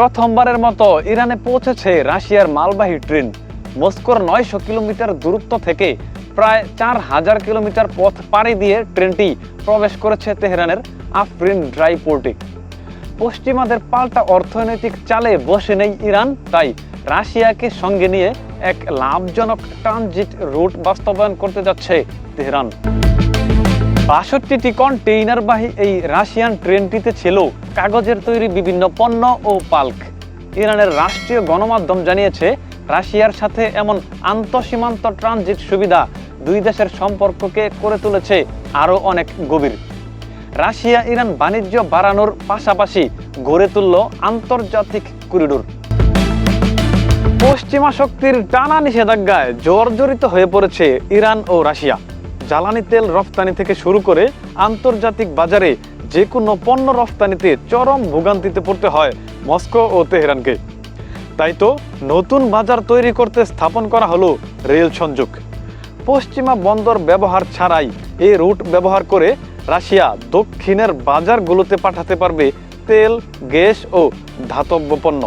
প্রথমবারের মতো ইরানে পৌঁছেছে রাশিয়ার মালবাহী ট্রেন। মস্কোর নয়শো কিলোমিটার দূরত্ব থেকে প্রায় চার হাজার কিলোমিটার পথ পাড়ি দিয়ে ট্রেনটি প্রবেশ করেছে তেহরানের আফরিন ড্রাই পোর্টে। পশ্চিমাদের পাল্টা অর্থনৈতিক চালে বসে নেই ইরান, তাই রাশিয়াকে সঙ্গে নিয়ে এক লাভজনক ট্রানজিট রুট বাস্তবায়ন করতে যাচ্ছে তেহরান। বাষট্টিটি কন্টেইনারবাহী এই রাশিয়ান ট্রেনটিতে ছিল কাগজের তৈরি বিভিন্ন পণ্য ও পাল্ক। ইরানের রাষ্ট্রীয় গণমাধ্যম জানিয়েছে, রাশিয়ার সাথে এমন আন্তঃসীমান্ত ট্রানজিট সুবিধা দুই দেশের সম্পর্ককে করে তুলেছে আরও অনেক গভীর। রাশিয়া ইরান বাণিজ্য বাড়ানোর পাশাপাশি গড়ে তুলল আন্তর্জাতিক করিডোর। পশ্চিমা শক্তির টানা নিষেধাজ্ঞায় জর্জরিত হয়ে পড়েছে ইরান ও রাশিয়া। জ্বালানি তেল রফতানি থেকে শুরু করে আন্তর্জাতিক বাজারে যে কোনো পণ্য রফতানিতে চরম ভোগান্তিতে পড়তে হয় মস্কো ও তেহরানকে। তাই তো নতুন বাজার তৈরি করতে স্থাপন করা হলো রেল সংযোগ। পশ্চিমা বন্দর ব্যবহার ছাড়াই এই রুট ব্যবহার করে রাশিয়া দক্ষিণের বাজারগুলোতে পাঠাতে পারবে তেল, গ্যাস ও ধাতব্য পণ্য।